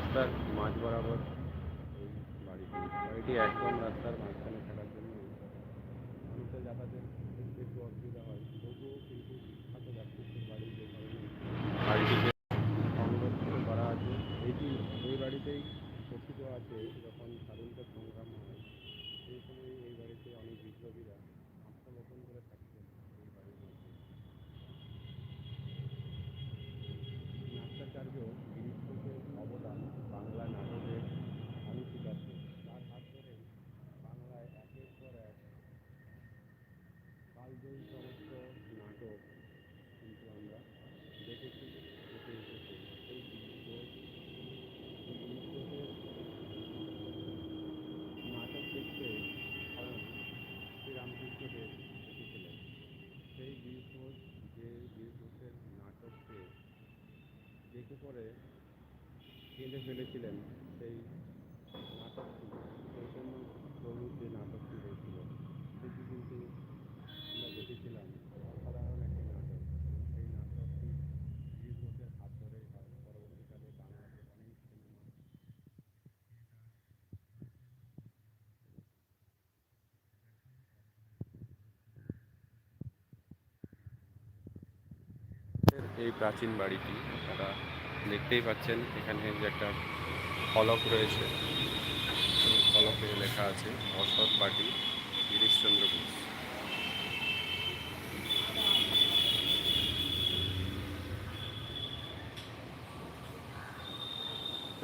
রাস্তার মাঝ বরাবর এই বাড়িটি। বাড়িটি একদম রাস্তার মাঝখানে থাকার জন্য মানুষের যাতায়াতের একটু অসুবিধা হয়। তবুও কিন্তু বিখ্যাত ব্যক্তিত্বের বাড়ি যে কারণে বাড়িটিকে সংরক্ষণ করা আছে, এটি এই বাড়িতেই কথিত আছে যখন স্বাধীনতা সংগ্রাম হয়। সেই সময় এই বাড়িতে অনেক বিপ্লবীরা আত্মগোপন করে থাকতেন এই বাড়ির মধ্যে। নাট্যাচার্য গিরিশ ঘোষের অবদান বাংলা নাটকের অনেক আছে তার হাত ধরে বাংলায় একের পর এক কালজয়ী সমস্ত নাটক কিন্তু আমরা দেখেছি দেখে এসেছি এই নাটক দেখতে স্বয়ং শ্রীরামকৃষ্ণদেব এসেছিলেন সেই গিরিশ যে গিরিশ ঘোষের নাটককে দেখে পরে কেঁদে ফেলেছিলেন সেই নাটকটি চৈতন্য প্রভুর যে নাটকটি হয়েছিল সেটি কিন্তু এই প্রাচীন বাড়িটি আপনারা দেখতেই পাচ্ছেন। এখানে যে একটা ফলক রয়েছে। ফলকে লেখা আছে অসৎ পার্টি, গিরিশচন্দ্র ঘোষ।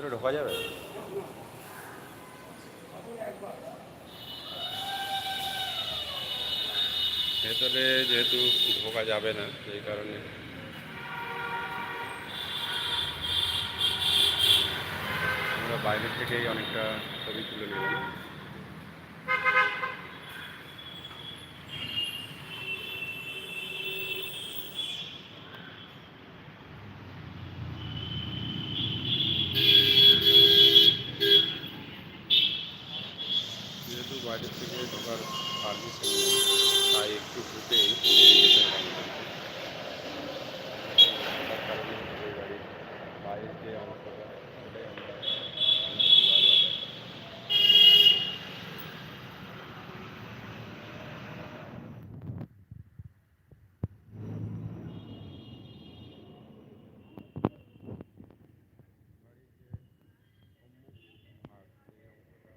ভিতরে ঢোকা যাবে? ভেতরে যেহেতু ঢোকা যাবে না, সেই কারণে। আমরা বাইরে থেকেই অনেকটা ছবি তুলে নিলাম যেহেতু বাইরে থেকে ঢোকার পারমিশন নেই। তাই একটু ঢুকেই তার কারণে এই গাড়ির বাইরের যে অংশটা সেটাই আমরা আপনাদেরকে বারবার দেখাই। বাড়ির যে সম্মুখ ভাগ সেই অংশটা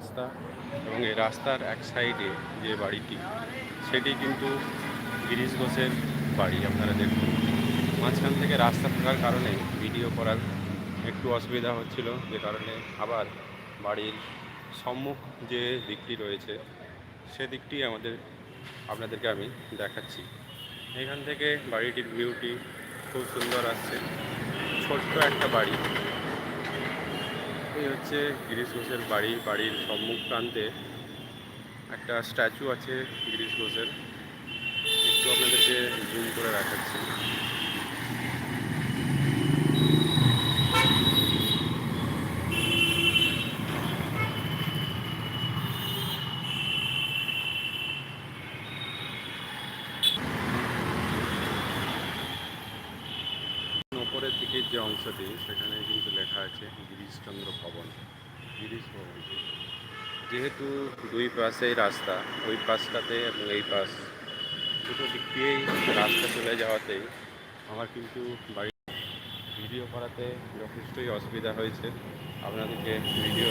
রাস্তা এবং এই রাস্তার এক সাইডে যে বাড়িটি, সেটি কিন্তু গিরিশ ঘোষের বাড়ি, আপনারা দেখুন। মাঝখান থেকে রাস্তা থাকার কারণে ভিডিও করার একটু অসুবিধা হচ্ছিল, যে কারণে আবার বাড়ির সম্মুখ যে দিকটি রয়েছে সেদিকটি আমাদের, আপনাদেরকে আমি দেখাচ্ছি। এখান থেকে বাড়িটির ভিউটি খুব সুন্দর আসছে। ছোট্ট একটা বাড়ি এই হচ্ছে গিরিশ ঘোষের বাড়ি, বাড়ির সম্মুখ প্রান্তে একটা স্ট্যাচু আছে গিরিশ ঘোষের। একটু আপনাদেরকে জুম করে দেখাচ্ছি। ওপরের দিকের যে অংশটি, সেখানে কিন্তু লেখা আছে গিরিশচন্দ্র ভবন, গিরিশ ভবন। যেহেতু দুই পাশেই রাস্তা, ওই পাশটাতে এবং এই পাশ দুটো দিক দিয়েই রাস্তা চলে যাওয়াতেই আমার কিন্তু বাড়ি ভিডিও করাতে যথেষ্টই অসুবিধা হয়েছে। আপনাদেরকে ভিডিও,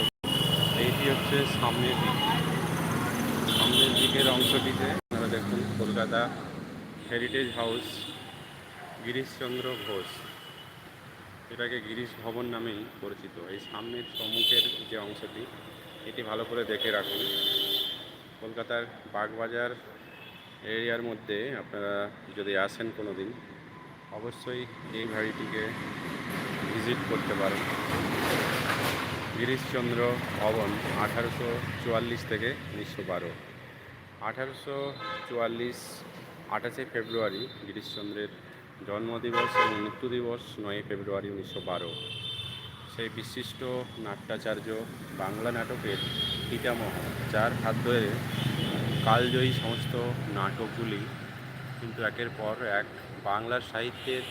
এইটি হচ্ছে সামনের দিক। সামনের দিকের অংশটিতে আপনারা দেখুন কলকাতা হেরিটেজ হাউস, গিরিশচন্দ্র ঘোষ। এটাকে গিরিশ ভবন নামেই পরিচিত। এই সামনের সম্মুখের যে অংশটি, এটি ভালো করে দেখে রাখুন। কলকাতার বাগবাজার এরিয়ার মধ্যে আপনারা যদি আসেন কোনো দিন অবশ্যই এই বাড়িটিকে ভিজিট করতে পারেন। গিরিশচন্দ্র ভবন আঠারোশো চুয়াল্লিশ থেকে উনিশশো বারো। আঠারোশো চুয়াল্লিশ আঠাশে ফেব্রুয়ারি গিরিশচন্দ্রের জন্মদিবস এবং মৃত্যু দিবস নয় ফেব্রুয়ারি উনিশশো বারো। সেই বিশিষ্ট নাট্যাচার্য বাংলা নাটকের পিতামহ, যার হাত ধরে কালজয়ী সমস্ত নাটকগুলি, কিন্তু একের পর এক বাংলা সাহিত্যের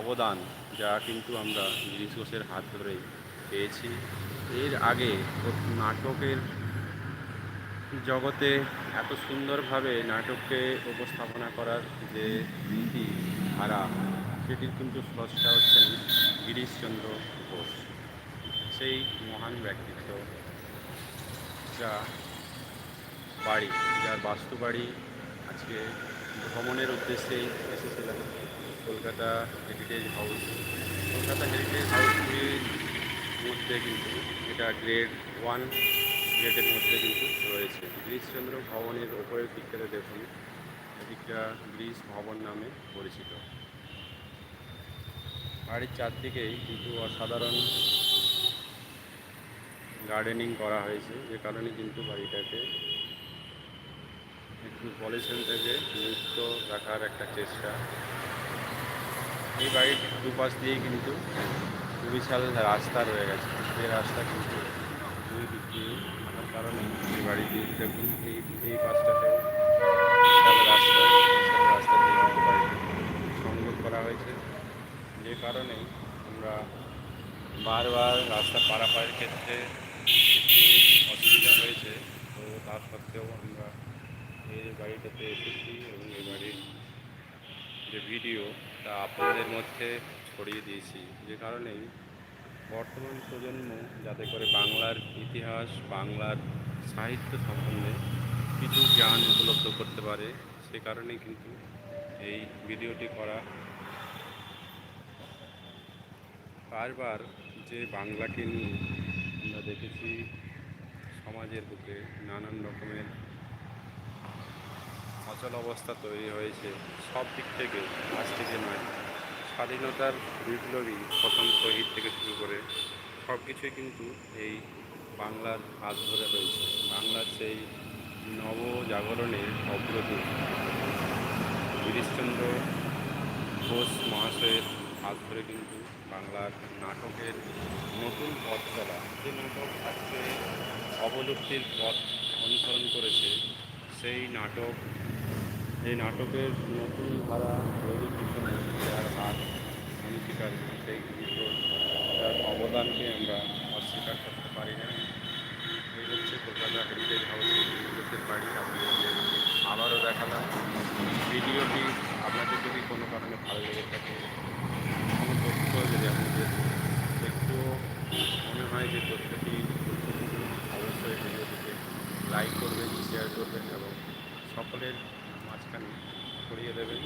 অবদান যা কিন্তু আমরা গিরিশ ঘোষের হাত ধরেই পেয়েছি। এর আগে নাটকের জগতে এত সুন্দরভাবে নাটককে উপস্থাপনা করার যে রীতি ধারা সেটির কিন্তু স্রষ্টা হচ্ছেন গিরিশচন্দ্র ঘোষ সেই মহান ব্যক্তিত্ব যা বাড়ি, যার বাস্তু বাড়ি আজকে ভ্রমণের উদ্দেশ্যেই এসেছিলাম Kolkata heritage house Kolkata heritage হাউসগুলির মধ্যে কিন্তু এটা গ্রেড ওয়ান গ্রেডের মধ্যে কিন্তু রয়েছে। গিরিশচন্দ্র ভবনের ওপরের দিকটাতে দেখুন। এদিকটা গ্রিস ভবন নামে পরিচিত। বাড়ির চারদিকেই কিন্তু অসাধারণ গার্ডেনিং করা হয়েছে। যে কারণে কিন্তু বাড়িটাকে একটু পলিউশন থেকে মুক্ত রাখার একটা চেষ্টা। এই বাড়ির দুপাশ দিয়েই কিন্তু বিশাল রাস্তা রয়ে গেছে। এই রাস্তা কিন্তু দুই দিক দিয়ে থাকার কারণে এই বাড়িটি দেখুন, এই এই পাশটাতে বিশাল রাস্তা বিশাল রাস্তা দিয়ে কিন্তু বাড়িটি সংযোগ করা হয়েছে যে কারণে আমরা বারবার রাস্তা পারাপারের ক্ষেত্রে একটু অসুবিধা হয়েছে, তো তার সত্ত্বেও আমরা এই বাড়িটাতে এসেছি এবং এই বাড়ির যে ভিডিও তা আপনাদের মধ্যে ছড়িয়ে দিয়েছি। যে কারণেই বর্তমান প্রজন্ম যাতে করে বাংলার ইতিহাস, বাংলার সাহিত্য সম্বন্ধে কিছু জ্ঞান উপলব্ধ করতে পারে, সে কারণেই কিন্তু এই ভিডিওটি করা বারবার যে বাংলাকে নিয়ে আমরা দেখেছি সমাজের বুকে নানান রকমের অচল অবস্থা তৈরি হয়েছে। সব দিক থেকে, আজ থেকে নয়, স্বাধীনতার বিপ্লবী প্রথম শহীদ থেকে শুরু করে সব কিছুই কিন্তু এই বাংলার হাত ধরে রয়েছে। বাংলার সেই নবজাগরণের অগ্রদূত। গিরিশচন্দ্র ঘোষ মহাশয়ের হাত ধরে কিন্তু বাংলার নাটকের নতুন পথ চলা, যে নাটক আজকে অবলুপ্তির পথ অনুসরণ করেছে, সেই নাটক, এই নাটকের নতুন ধারা তৈরির পিছনে যার হাত আমি স্বীকার করি, সেই তার অবদানকে আমরা অস্বীকার করতে পারি না। এই হচ্ছে কলকাতা হেরিটেজ হাউসের বাড়ি আপনাদেরকে আবারও দেখালাম। ভিডিওটি আপনাদের যদি কোনো কারণে ভালো লেগে থাকে আমাদের একটু মনে হয় যে তথ্যটি অবশ্যই ভিডিওটিকে লাইক করবেন শেয়ার করবেন এবং সকলের মাঝখানে ছড়িয়ে দেবেন